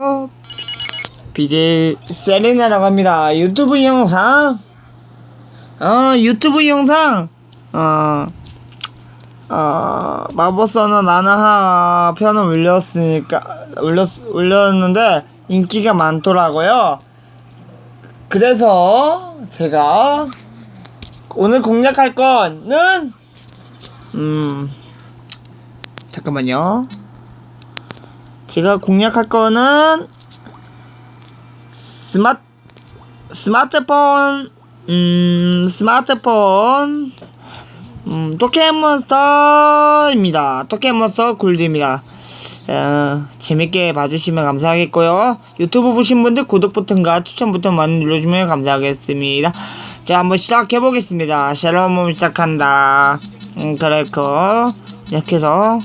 어, BJ 세레나라고 합니다. 유튜브 영상, 어, 유튜브 영상, 어, 어, 마법서는 나나하 편을 올렸으니까, 올렸, 올렸는데, 인기가 많더라고요. 그래서, 제가, 오늘 공략할 거는, 음, 잠깐만요. 제가 공략할 거는 스마 스마트폰 음 스마트폰 음 토끼몬스터입니다. 토끼몬스터 굴드입니다. 어, 재밌게 봐주시면 감사하겠고요. 유튜브 보신 분들 구독 버튼과 추천 버튼 많이 눌러주면 감사하겠습니다. 자 한번 시작해 보겠습니다. 샬롬 시작한다. 음 그래고 이렇게 해서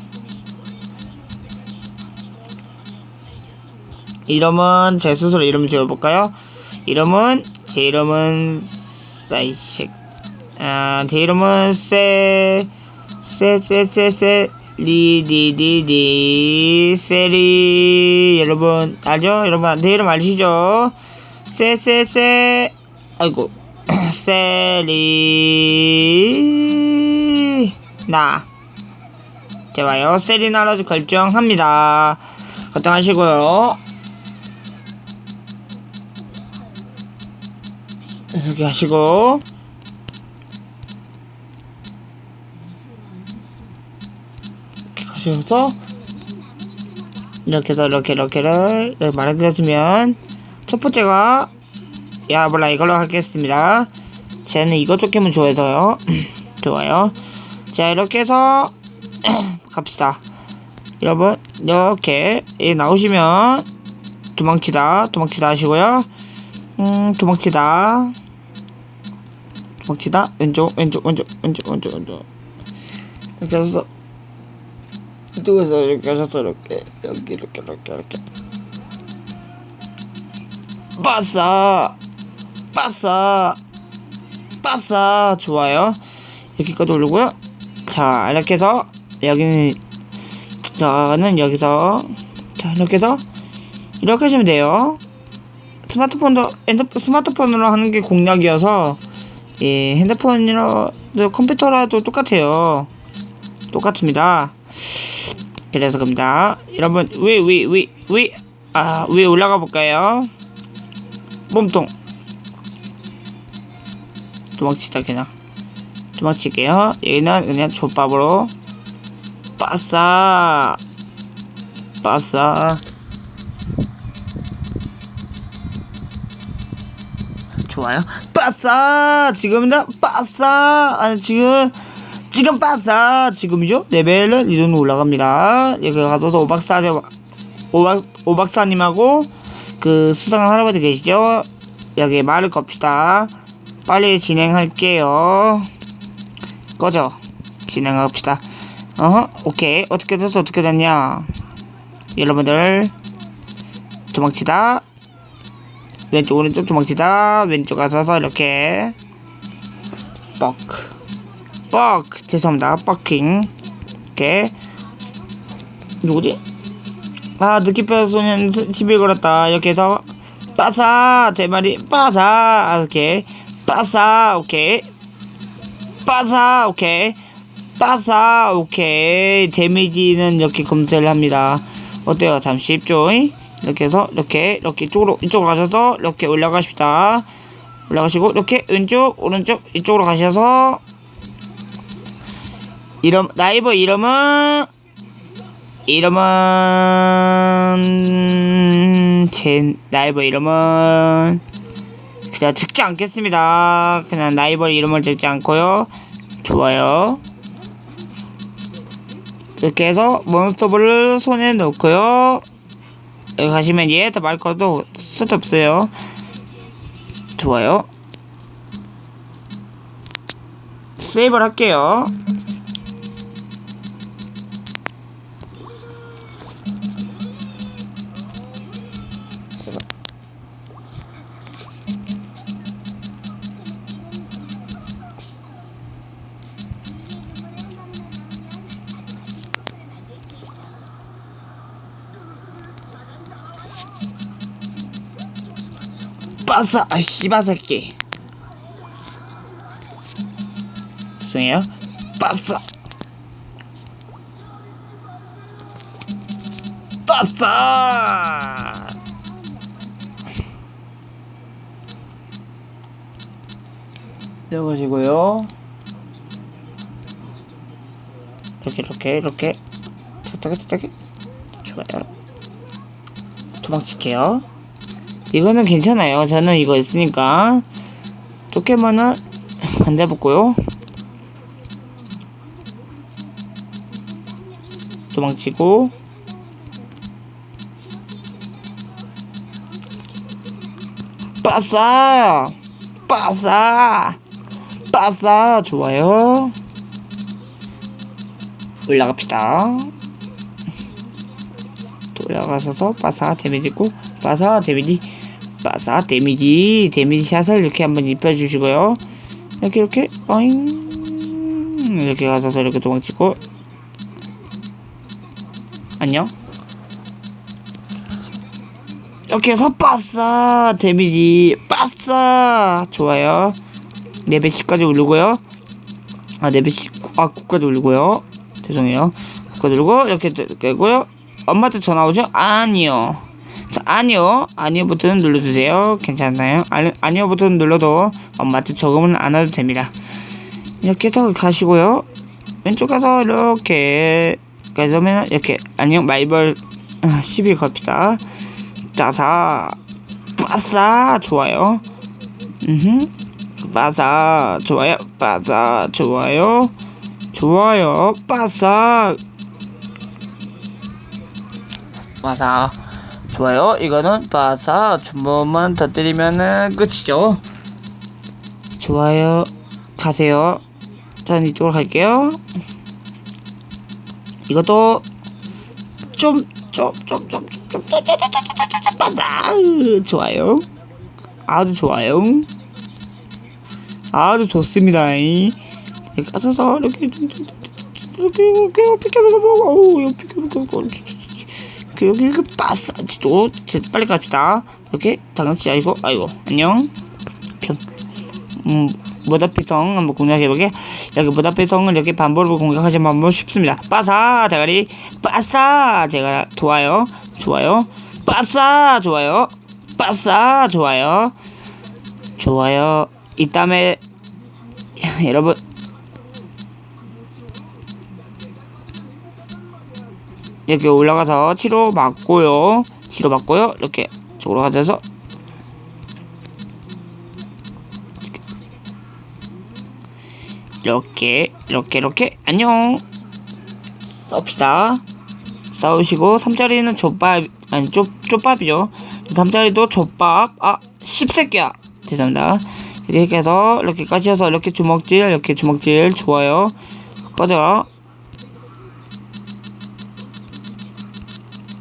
이름은 제 스스로 이름 지어볼까요? 이름은 제 이름은 사이식 아, 제 이름은 세 세 세 세 세 리리리리 세리. 여러분 알죠? 여러분 제 이름 아시죠? 세 세 세. 아이고 세리 나. 좋아요. 세리나로 결정합니다. 결정하시고요 이렇게 하시고. 이렇게 가셔서 이렇게 해서 이렇게 이렇게를 이렇게 말해드렸으면 첫 번째가 야 몰라 이걸로 하겠습니다. 쟤는 이거 조금은 좋아해서요. 좋아요. 자 이렇게 해서 갑시다. 여러분 이렇게 나오시면 도망치다 도망치다 하시고요 음, 도망치다. 도망치다. 왼쪽, 왼쪽, 왼쪽, 왼쪽, 왼쪽, 왼쪽. 이렇게 해서, 이쪽에서 이렇게 하셔서 이렇게, 이렇게, 이렇게, 이렇게, 이렇게. 빠싸! 빠싸! 빠싸! 좋아요. 여기까지 올리고요. 자, 이렇게 해서, 여기는, 저는 여기서, 자, 이렇게 해서, 이렇게 하시면 돼요. 스마트폰도 스마트폰으로 하는 게 공략이어서 예 핸드폰이라 컴퓨터라도 똑같아요. 똑같습니다. 그래서 겁니다. 여러분 위 위 위 위 아 위에 올라가 볼까요? 몸통. 도망치다 그냥. 도망칠게요. 여기는 그냥 족밥으로. 빠싸. 빠싸 좋아요. 빠싸! 지금이다. 빠싸! 아니, 지금, 지금 빠싸! 지금이죠? 레벨은 이런 올라갑니다. 여기 가서 오박사, 오박, 오박사님하고 그 수상한 할아버지 계시죠? 여기 말을 겁시다. 빨리 진행할게요. 꺼져. 진행합시다. 어허, 오케이. 어떻게 됐어? 어떻게 됐냐? 여러분들, 도망치다. 왼쪽 오른쪽 도망치다. 왼쪽 가서서 이렇게. 뻑. 뻑. 죄송합니다. 뻑킹. 이렇게. 누구지? 아 느낌표 소년 시비 걸었다. 이렇게 해서 빠사! 대마리 빠사! 이렇게. 빠사! 오케이. 빠사! 오케이. 빠사! 오케이. 데미지는 이렇게 검색을 합니다. 어때요? 잠시 쉽죠? 이렇게 해서 이렇게 이렇게 이쪽으로 이쪽으로 가셔서 이렇게 올라가십시다. 올라가시고 이렇게 왼쪽 오른쪽 이쪽으로 가셔서 이름 나이버 이름은 이름은 제 나이버 이름은 그냥 적지 않겠습니다. 그냥 나이버 이름을 적지 않고요. 좋아요. 이렇게 해서 몬스터볼을 손에 넣고요 여기 가시면 얘한테 말 거도 쓸데 없어요. 좋아요. 세이브를 할게요 빠싸 아 씨바 새끼. 죄송해요. 빠싸 빠싸 이어가시고요. 이렇게 이렇게 이렇게. 탁탁 좋아요. 도망칠게요 이거는 괜찮아요. 저는 이거 있으니까. 도깨만을 안 잡았고요. 도망치고. 빠싸! 빠싸! 빠싸! 좋아요. 올라갑시다. 또 올라가서서 빠싸 데미지고 빠싸 데미지 빠싸 데미지 데미지 샷을 이렇게 한번 입혀주시고요. 이렇게 이렇게 어잉. 이렇게 가서서 이렇게 도망치고. 안녕. 이렇게 해서 빠싸 데미지 빠싸. 좋아요. 레벨 10까지 오르고요. 아 레벨 19, 아 9까지 오르고요. 죄송해요. 9까지 오르고 이렇게 되고요. 엄마한테 전화 오죠? 아니요 자, 아니요. 아니요 버튼 눌러주세요. 괜찮나요? 아니, 아니요 버튼 눌러도 엄마한테 적응은 안 해도 됩니다. 이렇게 해서 가시고요. 왼쪽 가서 이렇게 그러면 이렇게 안녕 마이벌 10일 겁시다. 짜사 빠싸 좋아요. 음 빠싸 좋아요. 빠싸 좋아요. 좋아요. 빠싸 빠싸 좋아요 이거는 빠싸 주먹만 터뜨리면은 끝이죠 좋아요 가세요 전 이쪽으로 갈게요 이것도 좀 좀 좀 좀좀 빠다 좋아요 아주 좋아요 아주 좋습니다 이렇게 가서 이렇게 이렇게 이렇게 비켜보고 이렇게 비켜보고 여기 여기 이렇게 빠싸 또 빨리 갑시다. 이렇게 당연치 아이고 아이고 안녕. 음 모다피성 한번 공략해보게. 여기 모다피성을 이렇게 반복으로 공격하시면 한번 쉽습니다. 빠사 대가리 빠싸 제가 좋아요. 좋아요. 빠싸 좋아요. 빠싸 좋아요. 좋아요. 이 다음에 여러분 이렇게 올라가서 치료 받고요. 치료 받고요. 이렇게 쪽으로 가셔서 이렇게 이렇게 이렇게. 안녕. 썹시다. 싸우시고 3자리는 족밥 아니 쪽, 쪽밥이죠. 3자리도 족밥. 아 10새끼야. 죄송합니다. 이렇게 해서 이렇게 까지어서 이렇게 주먹질 이렇게 주먹질 좋아요. 꺼져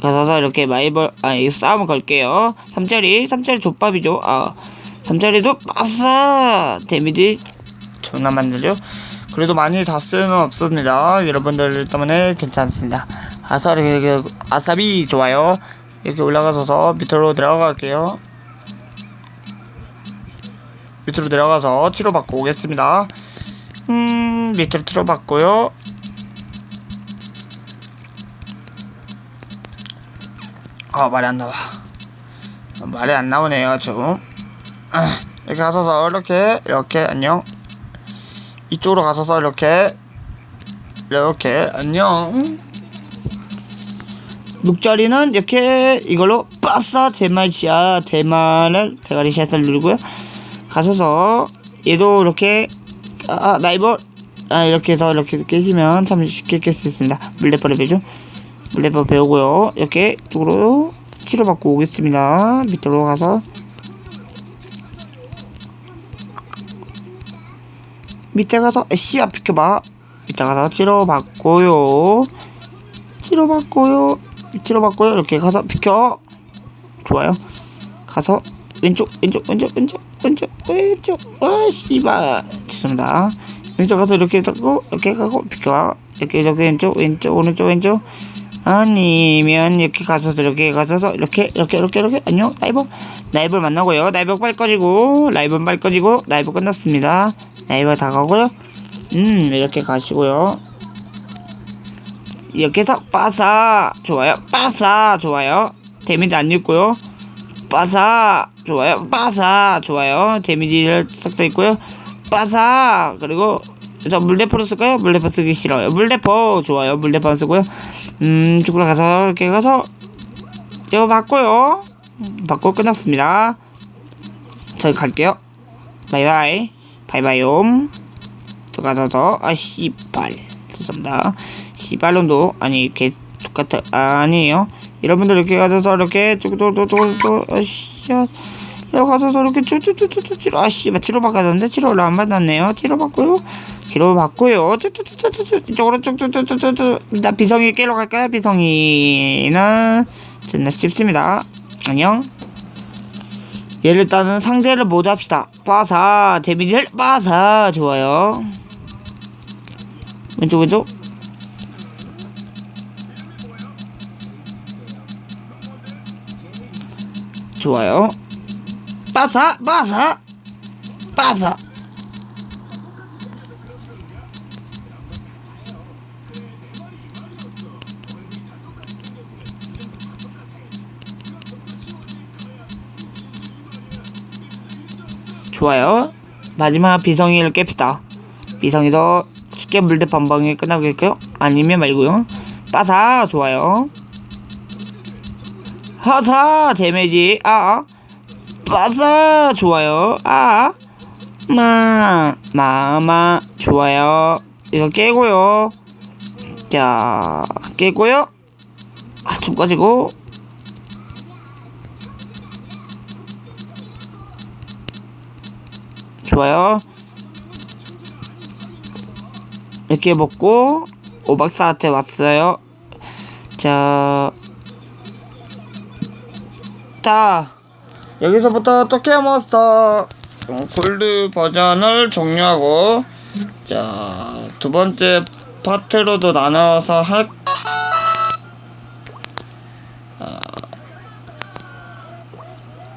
가서 이렇게 마이벌 아니 싸움을 걸게요. 3자리 3자리 족밥이죠. 아 3자리도 빠싸! 데미지 존나 만들죠? 그래도 많이 다스는 없습니다. 여러분들 때문에 괜찮습니다. 아싸리 이렇게 아싸비 좋아요. 이렇게 올라가서 밑으로 내려갈게요. 밑으로 내려가서 치료받고 오겠습니다. 음 밑으로 치료받고요 아 말이 안 나와. 말이 안 나오네요 지금 아, 이렇게 가서서 이렇게 이렇게 안녕. 이쪽으로 가서서 이렇게 이렇게 안녕. 6자리는 이렇게 이걸로 빠싸 대마시아 대마를 대가리 샷을 누르고요. 가셔서 얘도 이렇게 아 나이벌. 아 이렇게 해서 이렇게 깨시면 참 쉽게 깰 수 있습니다. 물레퍼를 배죠 물 레퍼 배우고요. 이렇게 쪽으로 치료받고 오겠습니다. 밑으로 가서. 밑에 가서 씨야 비켜봐. 밑에 가서 치료받고요. 치료받고요. 치료받고요. 이렇게 가서 비켜. 좋아요. 가서 왼쪽 왼쪽 왼쪽 왼쪽 왼쪽 왼쪽. 아 씨발. 죄송합니다. 왼쪽 가서 이렇게 하고 이렇게 가고 비켜. 이렇게 이렇게 왼쪽 왼쪽 오른쪽 왼쪽 아니면 이렇게 가서도 이렇게 가서서 이렇게 이렇게 이렇게 이렇게. 안녕 라이브 라이브 만나고요. 라이브 빨리 꺼지고 라이브 빨리 꺼지고 라이브 끝났습니다. 라이브 다 가고요. 음 이렇게 가시고요. 이렇게 해서 빠사. 좋아요. 빠사. 좋아요. 데미지 안 읽고요. 빠사. 좋아요. 빠사. 좋아요. 데미지를 싹다 있고요. 빠사. 그리고 저 물대포로 쓸까요? 물대포 쓰기 싫어요. 물대포. 좋아요. 물대포 안 쓰고요 음 쪽으로 가서 이렇게 가서 이거 음, 받고 끝났습니다. 저희 갈게요. 바이바이. 바이바이옴. 또 가서 더아 씨발. 죄송합니다. 씨발놈도 아니 개 똑같아. 아, 아니에요. 여러분들 이렇게 가셔서 이렇게 쭉쭉쭉쭉쭉 아씨 이렇게 가서서 이렇게 쭉쭉쭉쭉쭉 아씨 치료 받았는데 치료를 안 받았네요. 치료 받고요 받고요. 쭉쭉쭉쭉쭉 이쪽으로 쭉쭉쭉쭉쭉 일단 비성이 깨러 갈까요? 비성이는 존나 쉽습니다. 안녕. 얘를 일단은 상대를 모두 합시다. 빠사. 데미지를 빠사. 좋아요. 왼쪽 왼쪽. 좋아요. 빠사 빠사. 빠사 좋아요. 마지막 비성이를 깹시다. 비성이도 쉽게 물대 반방에 끝나겠고요. 아니면 말고요. 빠사 좋아요. 하사 데미지. 아 빠사 좋아요. 아. 마, 마마 좋아요. 이거 깨고요. 자 깨고요. 아 좀 꺼지고 좋아요. 이렇게 먹고 오박사한테 왔어요. 자 자, 여기서부터 토끼몬스터 골드 버전을 종료하고, 자, 두 번째 파트로도 나눠서 할, 아,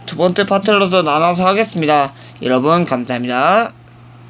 두 번째 파트로도 나눠서 하겠습니다. 여러분, 감사합니다.